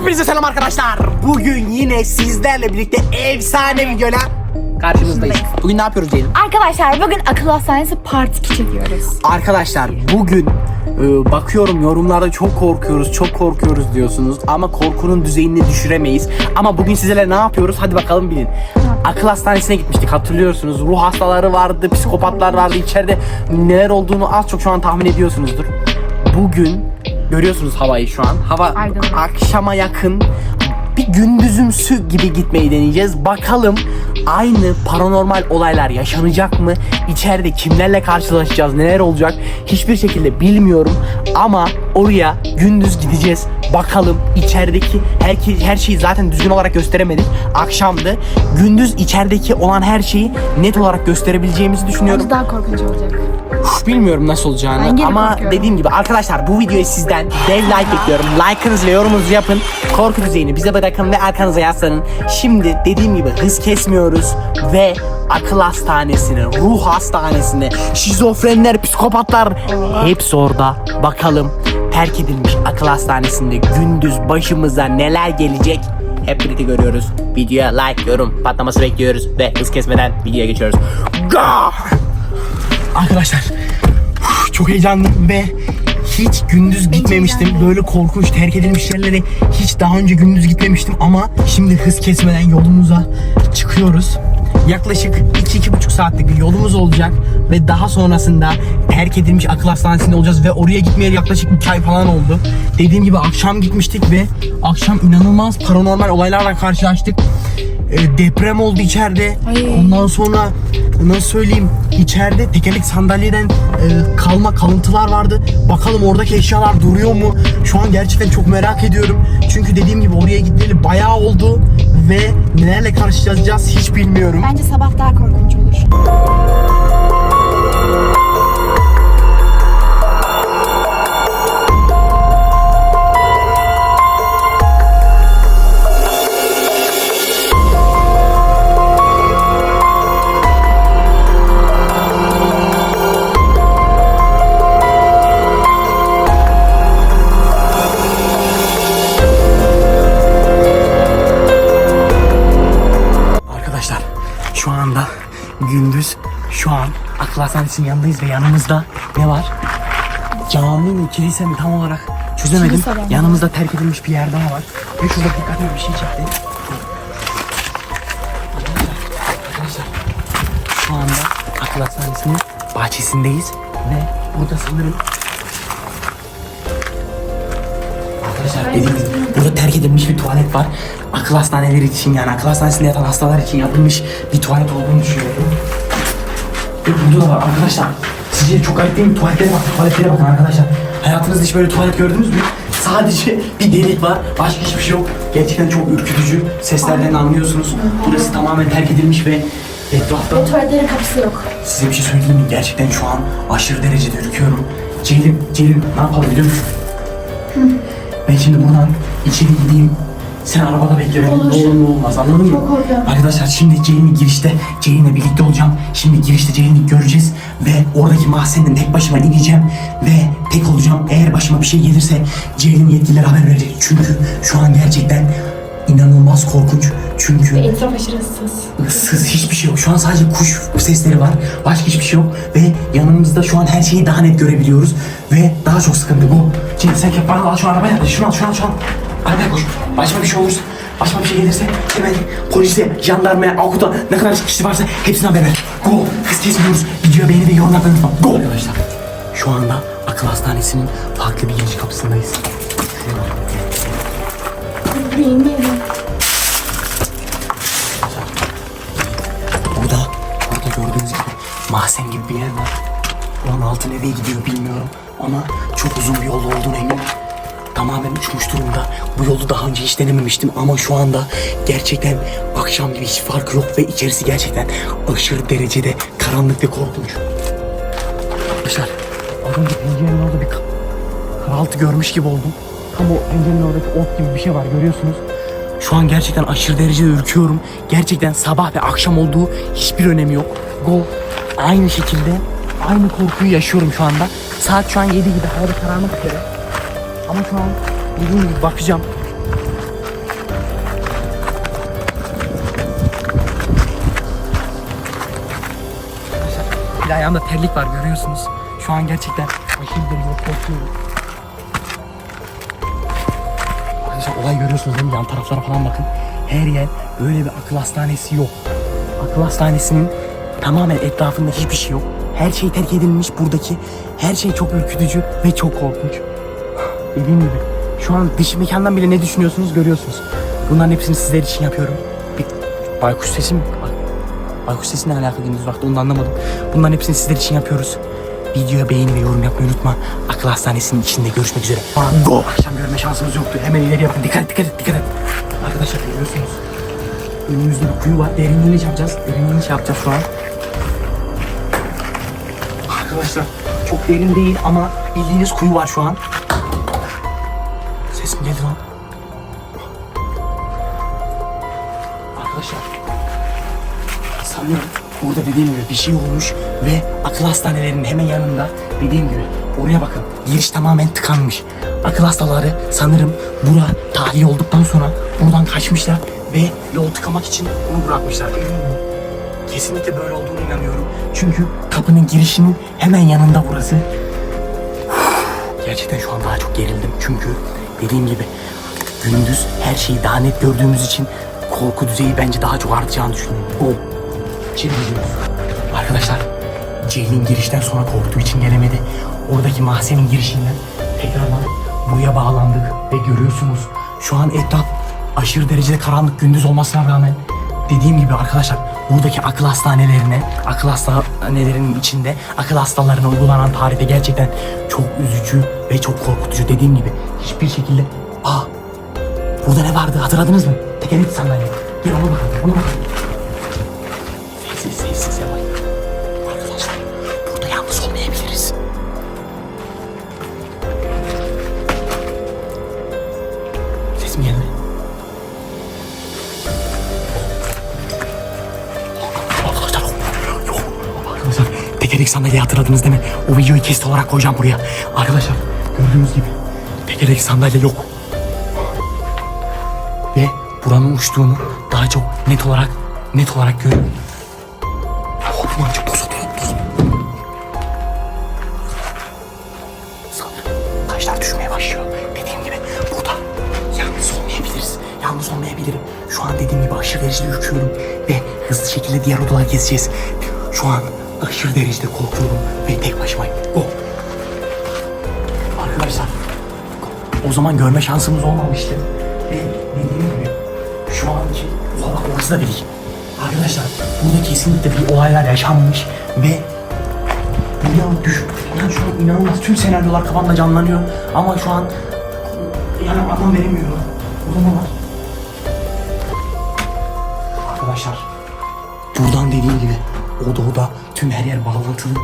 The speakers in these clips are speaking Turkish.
Hepinize selam arkadaşlar. Bugün yine sizlerle birlikte efsane videoyla karşınızdayız. Bugün ne yapıyoruz Ceylin? Arkadaşlar bugün akıl hastanesi part 2 çekiyoruz. Arkadaşlar bugün e, bakıyorum yorumlarda çok korkuyoruz, çok korkuyoruz diyorsunuz ama korkunun düzeyini düşüremeyiz. Ama bugün sizlerle ne yapıyoruz? Hadi bakalım bilin. Akıl hastanesine gitmiştik hatırlıyorsunuz. Ruh hastaları vardı, psikopatlar vardı. İçeride neler olduğunu az çok şu an tahmin ediyorsunuzdur. Bugün görüyorsunuz havayı şu an. Hava Aydınlık. akşama yakın bir gündüzümsü gibi gitmeyi deneyeceğiz. Bakalım aynı paranormal olaylar yaşanacak mı? İçeride kimlerle karşılaşacağız? Neler olacak? Hiçbir şekilde bilmiyorum ama oraya gündüz gideceğiz. Bakalım içerideki her, her şeyi zaten düzgün olarak gösteremedik. Akşamdı. Gündüz içerideki olan her şeyi net olarak gösterebileceğimizi düşünüyorum. Bence daha korkunç olacak. Uf, Bilmiyorum nasıl olacağını ama korkuyorum. dediğim gibi arkadaşlar bu videoyu sizden dev like bekliyorum. Like'ınızı ve yorumunuzu yapın. Korku düzeyini bize bırakın ve arkanıza yaslanın. Şimdi dediğim gibi hız kesmiyoruz ve akıl hastanesine, ruh hastanesine, şizofrenler, psikopatlar hepsi orada. Bakalım terk edilmiş akıl hastanesinde gündüz başımıza neler gelecek? Hep birlikte görüyoruz. Videoya like, yorum, patlaması bekliyoruz ve hız kesmeden videoya geçiyoruz. Go! Arkadaşlar çok heyecanlıyım ve hiç gündüz gitmemiştim. Böyle korkunç terk edilmiş yerlere hiç daha önce gündüz gitmemiştim ama şimdi hız kesmeden yolumuza çıkıyoruz. Yaklaşık 2-2,5 saatlik bir yolumuz olacak ve daha sonrasında terk edilmiş akıl hastanesinde olacağız ve oraya gitmeye yaklaşık 2 ay falan oldu. Dediğim gibi akşam gitmiştik ve akşam inanılmaz paranormal olaylarla karşılaştık. E, deprem oldu içeride. Ay. Ondan sonra nasıl söyleyeyim içeride tekerlek sandalyeden e, kalma kalıntılar vardı. Bakalım oradaki eşyalar duruyor mu? Şu an gerçekten çok merak ediyorum. Çünkü dediğim gibi oraya gitmeli bayağı oldu ve nelerle karşılaşacağız hiç bilmiyorum. Bence sabah daha korkunç olur. Akıl hastanesinin yanındayız ve yanımızda ne var? Cami mi kilise mi tam olarak çözemedim. Kilise. Yanımızda terk edilmiş bir yer daha var. Ve şurada dikkatimi bir şey çekti. Arkadaşlar şu anda akıl hastanesinin bahçesindeyiz ve burada sanırım Arkadaşlar dediğim gibi burada terk edilmiş bir tuvalet var. Akıl hastaneleri için yani akıl hastanesinde yatan hastalar için yapılmış bir tuvalet olduğunu düşünüyorum. Ve burada da var arkadaşlar. Sizce çok garip değil mi? Tuvaletlere bakın, tuvaletlere bakın arkadaşlar. Hayatınızda hiç böyle tuvalet gördünüz mü? Sadece bir delik var, başka hiçbir şey yok. Gerçekten çok ürkütücü. Seslerden anlıyorsunuz. Burası tamamen terk edilmiş ve etrafta Tuvaletlerin kapısı yok. Size bir şey söyleyeyim mi? Gerçekten şu an aşırı derecede ürküyorum. Ceylin, Ceylin ne yapalım biliyor musun? Ben şimdi buradan içeri gideyim. Sen arabada bekle beni. Ne olur ne olmaz anladın mı? Çok korkuyorum. Arkadaşlar şimdi Ceylin'in girişte Ceylin'le birlikte olacağım. Şimdi girişte Ceylin'i göreceğiz ve oradaki mahzenden tek başıma ineceğim ve tek olacağım. Eğer başıma bir şey gelirse Ceylin yetkililere haber verecek. Çünkü şu an gerçekten inanılmaz korkunç. Çünkü Etraf aşırı ıssız. Issız hiçbir şey yok. Şu an sadece kuş sesleri var. Başka hiçbir şey yok. Ve yanımızda şu an her şeyi daha net görebiliyoruz. Ve daha çok sıkıntı bu. Şimdi sen bana al şu arabayı al. Şunu al, şunu al, şunu al. Arabaya koş. Başıma bir şey olursa, başıma bir şey gelirse hemen polise, jandarmaya, avukuta ne kadar kişi varsa hepsine haber ver. Go. Hız kesmiyoruz. Videoya beğeni ve yorum yapmayı unutma. Go. Arkadaşlar şu anda akıl hastanesinin farklı bir giriş kapısındayız. Bilmiyorum. Burada, burada gördüğünüz gibi mahzen gibi bir yer var. Buranın altı nereye gidiyor bilmiyorum ama çok uzun bir yol olduğunu eminim. Tamamen uçmuş durumda. Bu yolu daha önce hiç denememiştim ama şu anda gerçekten akşam gibi hiç farkı yok ve içerisi gerçekten aşırı derecede karanlık ve korkunç. Arkadaşlar, az önce pencerenin orada bir ka- karaltı görmüş gibi oldum. Tam o pencerenin oradaki ot gibi bir şey var görüyorsunuz. Şu an gerçekten aşırı derecede ürküyorum. Gerçekten sabah ve akşam olduğu hiçbir önemi yok. Go aynı şekilde aynı korkuyu yaşıyorum şu anda. Saat şu an 7 gibi havada karanlık üzere. Ama şu an dediğim gibi bakacağım. Bir ayağımda terlik var görüyorsunuz. Şu an gerçekten aşırı derecede korkuyorum. Arkadaşlar olay görüyorsunuz değil mi? Yan taraflara falan bakın. Her yer böyle bir akıl hastanesi yok. Akıl hastanesinin tamamen etrafında hiçbir şey yok. Her şey terk edilmiş buradaki. Her şey çok ürkütücü ve çok korkunç. Dediğim gibi şu an dış mekandan bile ne düşünüyorsunuz görüyorsunuz. Bunların hepsini sizler için yapıyorum. Bir baykuş sesi mi? Bak, baykuş sesi ne alaka gündüz vakti onu da anlamadım. Bunların hepsini sizler için yapıyoruz. Videoya beğeni ve yorum yapmayı unutma. Akıl hastanesinin içinde görüşmek üzere. Go! Akşam görme şansımız yoktu. Hemen ileri yapın. Dikkat et, dikkat et, dikkat et. Arkadaşlar görüyorsunuz. Önümüzde bir kuyu var. Derinliğini şey yapacağız. Derinliğini şey yapacağız şu an. Arkadaşlar çok derin değil ama bildiğiniz kuyu var şu an. Ses mi geldi lan? Arkadaşlar sanıyorum burada dediğim gibi bir şey olmuş ve akıl hastanelerinin hemen yanında dediğim gibi oraya bakın giriş tamamen tıkanmış. Akıl hastaları sanırım bura tahliye olduktan sonra buradan kaçmışlar ve yol tıkamak için bunu bırakmışlar. Kesinlikle böyle olduğunu inanıyorum. Çünkü kapının girişinin hemen yanında burası. Gerçekten şu an daha çok gerildim. Çünkü dediğim gibi gündüz her şeyi daha net gördüğümüz için korku düzeyi bence daha çok artacağını düşünüyorum. O. İçeri giriyoruz. Arkadaşlar Ceylin girişten sonra korktuğu için gelemedi. Oradaki mahzenin girişinden tekrardan buraya bağlandık ve görüyorsunuz şu an etraf aşırı derecede karanlık gündüz olmasına rağmen dediğim gibi arkadaşlar buradaki akıl hastanelerine, akıl hastanelerinin içinde akıl hastalarına uygulanan tarihte gerçekten çok üzücü ve çok korkutucu. Dediğim gibi hiçbir şekilde aa burada ne vardı hatırladınız mı? Tekerlekli sandalye. Gel ona bakalım, ona bakalım. Tekerlek sandalyeyi hatırladınız değil mi? O videoyu kesit olarak koyacağım buraya. Arkadaşlar gördüğünüz gibi tekerlek sandalye yok. Ve buranın uçtuğunu daha çok net olarak net olarak görüyorum. Orman çok toz düşmeye başlıyor. Dediğim gibi burada yalnız olmayabiliriz. Yalnız olmayabilirim. Şu an dediğim gibi aşırı derecede ürküyorum. Ve hızlı şekilde diğer odalara gezeceğiz. Şu an aşırı derecede korkuyorum. Ve tek başımayım. Go. Arkadaşlar o zaman görme şansımız olmamıştı. Ve dediğim gibi şu anki valla orası da dedik. Arkadaşlar burada kesinlikle bir olaylar yaşanmış ve inan düş, yani şu an inanılmaz tüm senaryolar kafamda canlanıyor ama şu an yani anlam veremiyorum. O zamanlar Arkadaşlar buradan dediğim gibi oda oda tüm her yer bağlantılı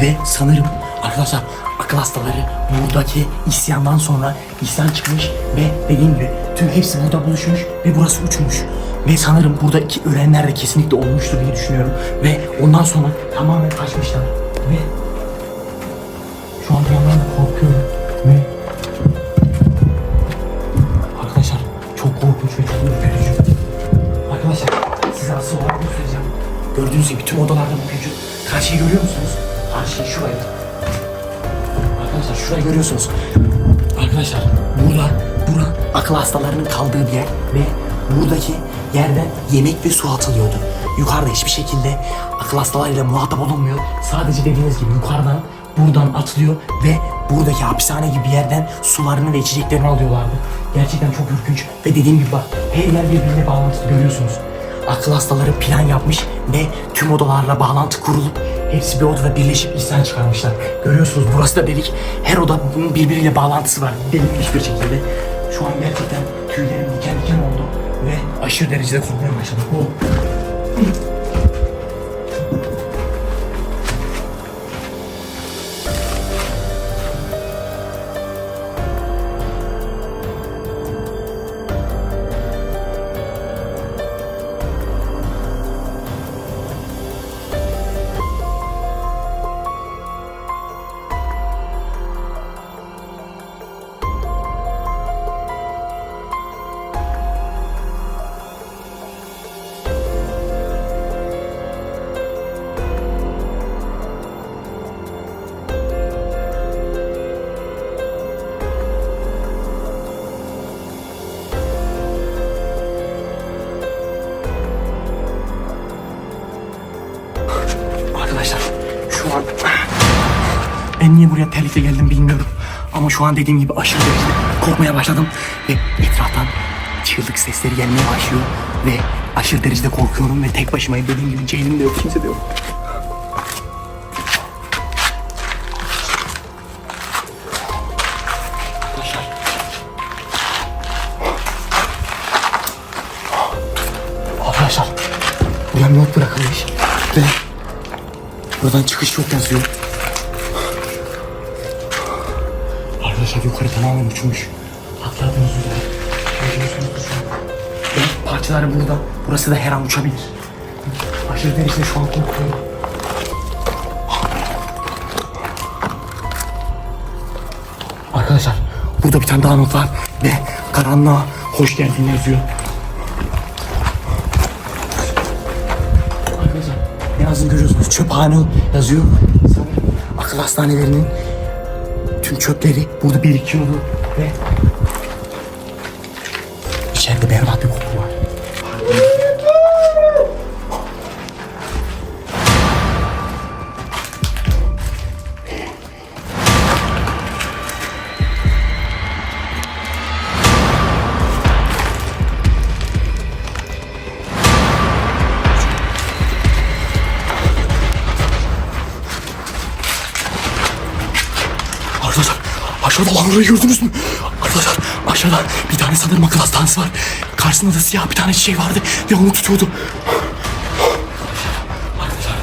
ve sanırım arkadaşlar akıl hastaları buradaki isyandan sonra isyan çıkmış ve dediğim gibi tüm hepsi burada buluşmuş ve burası uçmuş. Ve sanırım buradaki ölenler de kesinlikle olmuştur diye düşünüyorum. Ve ondan sonra tamamen kaçmışlar. Ve şu an bir yandan da korkuyorum. Ve arkadaşlar çok korkunç ve çok ürkütücü. Arkadaşlar size asıl olarak göstereceğim. Gördüğünüz gibi tüm odalarda bu mevcut. Karşıyı görüyor musunuz? Karşıyı şurayı. Arkadaşlar şurayı görüyorsunuz. Arkadaşlar burada, bura akıl hastalarının kaldığı bir yer ve buradaki yerden yemek ve su atılıyordu. Yukarıda hiçbir şekilde akıl hastalarıyla muhatap olunmuyor. Sadece dediğiniz gibi yukarıdan buradan atılıyor ve buradaki hapishane gibi bir yerden sularını ve içeceklerini alıyorlardı. Gerçekten çok ürkünç ve dediğim gibi bak her yer birbirine bağlantılı görüyorsunuz. Akıl hastaları plan yapmış ve tüm odalarla bağlantı kurulup hepsi bir odada birleşip isyan çıkarmışlar. Görüyorsunuz burası da delik. Her oda bunun birbiriyle bağlantısı var. Delikmiş bir şekilde. Şu an gerçekten tüylerim diken diken oldu ve aşırı derecede korkmaya başladım. Oh. Buraya terlikle geldim bilmiyorum. Ama şu an dediğim gibi aşırı derecede korkmaya başladım. Ve etraftan çığlık sesleri gelmeye başlıyor. Ve aşırı derecede korkuyorum ve tek başımayım. Dediğim gibi Ceylin de yok, kimse de yok. Arkadaşlar. Buraya not bırakılmış. Ve buradan çıkış yok yazıyor. Arkadaşlar yukarı tamamen uçmuş. Atladığınız üzere. Görüyorsunuz parçaları burada. Burası da her an uçabilir. Aşırı derecede şu an korkuyorum. Arkadaşlar burada bir tane daha not var ve karanlığa hoş geldin yazıyor. Arkadaşlar ne yazdığını görüyorsunuz. Çöphane yazıyor. Sanırım akıl hastanelerinin tüm çöpleri burada birikiyordu ve içeride berbat aşağıda Langra'yı gördünüz mü? Arkadaşlar aşağıda bir tane sanırım akıl hastanesi var. Karşısında da siyah bir tane şey vardı ve onu tutuyordu. Arkadaşlar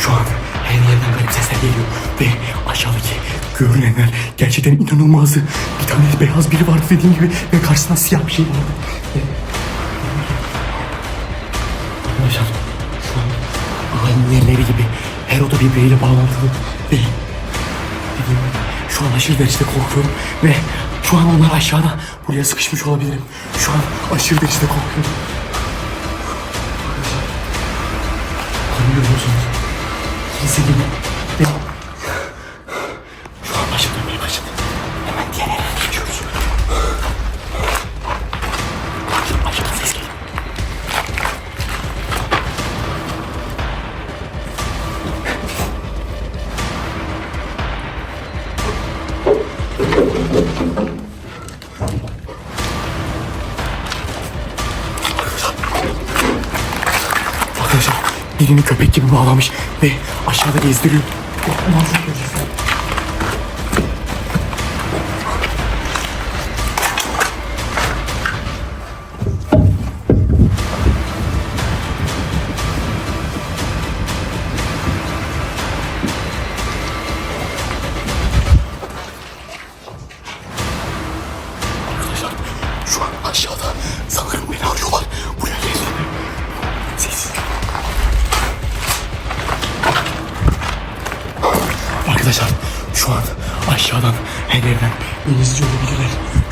şu an her yerden garip sesler geliyor ve aşağıdaki görünenler gerçekten inanılmazdı. Bir tane beyaz biri vardı dediğim gibi ve karşısında siyah bir şey vardı. Ve... Arkadaşlar şu an alayın yerleri gibi her oda birbiriyle bağlantılı ve dediğim gibi şu an aşırı derecede korkuyorum ve şu an onlar aşağıda buraya sıkışmış olabilirim. Şu an aşırı derecede korkuyorum. Görüyor musunuz? Kilise gibi. Birini köpek gibi bağlamış ve aşağıda gezdiriyor. Ondan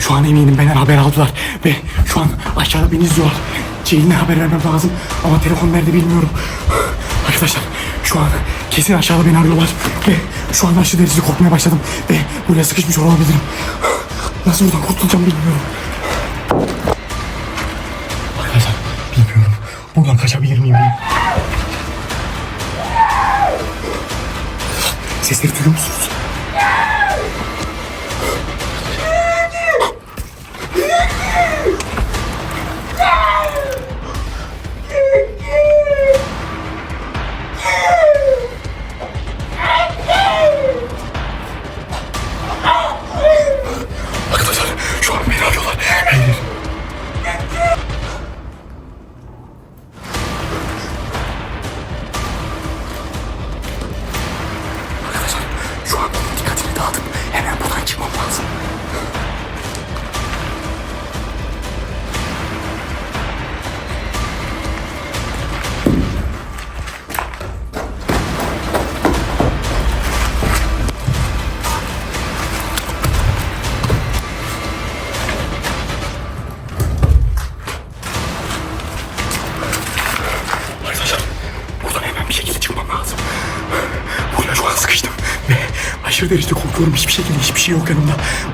Şu an eminim benden haber aldılar ve şu an aşağıda beni izliyorlar. Ceylin'e haber vermem lazım ama telefon nerede bilmiyorum. Arkadaşlar şu an kesin aşağıda beni arıyorlar ve şu an aşırı derecede korkmaya başladım ve buraya sıkışmış olabilirim. Nasıl buradan kurtulacağım bilmiyorum. Arkadaşlar bilmiyorum. Buradan kaçabilir miyim? Sesleri duyuyor musunuz? aşırı derecede korkuyorum. Hiçbir şekilde hiçbir şey yok yanımda.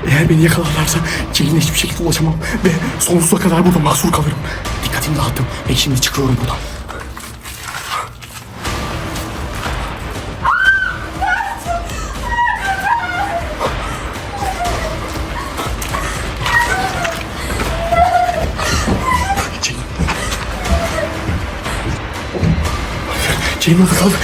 Eğer beni yakalarlarsa Ceylin'e hiçbir şekilde ulaşamam. Ve sonsuza kadar burada mahsur kalırım. Dikkatimi dağıttım ve şimdi çıkıyorum buradan. Ceylin orada kaldı.